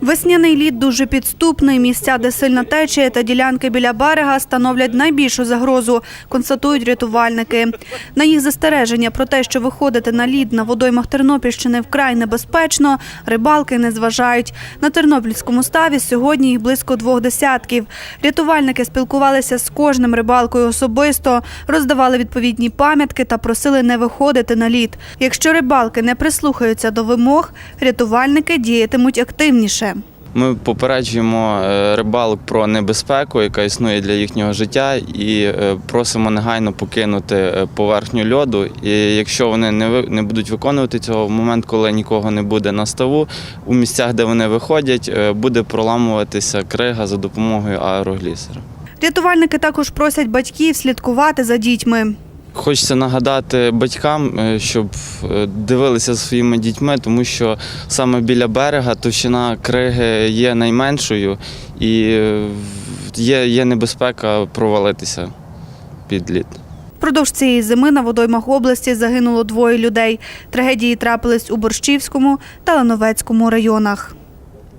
Весняний лід дуже підступний. Місця, де сильна течія та ділянки біля берега становлять найбільшу загрозу, констатують рятувальники. На їх застереження про те, що виходити на лід на водоймах Тернопільщини вкрай небезпечно, рибалки не зважають. На Тернопільському ставі сьогодні їх близько двох десятків. Рятувальники спілкувалися з кожним рибалкою особисто, роздавали відповідні пам'ятки та просили не виходити на лід. Якщо рибалки не прислухаються до вимог, рятувальники діятимуть активніше. Ми попереджуємо е, рибалок про небезпеку, яка існує для їхнього життя, і е, просимо негайно покинути е, поверхню льоду. І якщо вони не будуть виконувати цього в момент, коли нікого не буде на ставу, у місцях, де вони виходять, буде проламуватися крига за допомогою аероглісера. Рятувальники також просять батьків слідкувати за дітьми. Хочеться нагадати батькам, е, щоб е, дивилися своїми дітьми, тому що саме біля берега товщина криги є найменшою і е, є, є небезпека провалитися під лід. Впродовж цієї зими на водоймах області загинуло двоє людей. Трагедії трапились у Борщівському та Лановецькому районах.